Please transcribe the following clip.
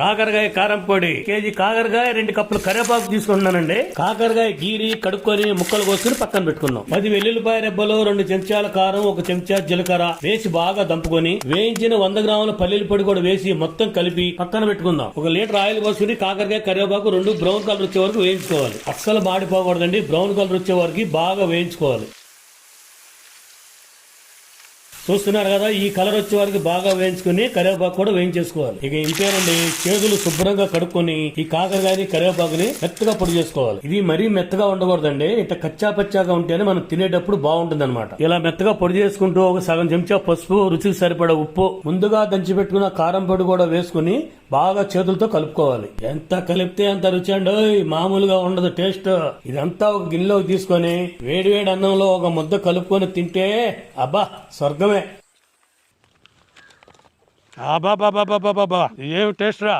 కాకరకాయ కారం పొడి. కేజీ కాకరకాయ రెండు కప్పులు కరివేపాకు తీసుకుంటున్నానండి. కాకరకాయ గీరి కడుక్కొని ముక్కలు కోసుకుని పక్కన పెట్టుకుందాం పది వెల్లుల్లిపాయ రెబ్బలు రెండు చెంచాల కారం ఒక చెంచా జీలకర్ర వేసి బాగా దంపుకొని వేయించిన వంద గ్రాముల పల్లీల పొడి కూడా వేసి మొత్తం కలిపి పక్కన పెట్టుకుందాం. ఒక లీటర్ ఆయిల్ పోసుకుని కాకరకాయ కరివేపాకు రెండు బ్రౌన్ కలర్ వచ్చే వరకు వేయించుకోవాలి. అస్సలు మాడిపోకూడదండి. బ్రౌన్ కలర్ వచ్చే వరకు బాగా వేయించుకోవాలి. చూస్తున్నారు కదా ఈ కలర్ వచ్చే వరకు బాగా వేయించుకుని కరివేపాకు కూడా వేయించేసుకోవాలి. ఇక ఇంతేనండి చేతులు శుభ్రంగా కడుక్కొని ఈ కాకరకాయని కరివేపాకుని మెత్తగా పొడి చేసుకోవాలి. ఇది మరీ మెత్తగా ఉండకూడదండి ఇట్లా కచ్చా పచ్చాగా ఉంటేనే మనం తినేటప్పుడు బాగుంటుంది అనమాట ఇలా మెత్తగా పొడి చేసుకుంటూ ఒక సగం చెంచా పసుపు రుచికి సరిపడా ఉప్పు ముందుగా దంచి పెట్టుకున్న కారం పొడి కూడా వేసుకుని బాగా చేతులతో కలుపుకోవాలి. ఎంత కలిపితే అంత రుచి అండి మామూలుగా ఉండదు టేస్ట్. ఇదంతా ఒక గిన్నెలోకి తీసుకొని వేడి వేడి అన్నంలో ఒక ముద్ద కలుపుకొని తింటే అబ్బా స్వర్గమే. అబ్బా బాబా బాబా బాబా ఏం టేస్ట్ రా?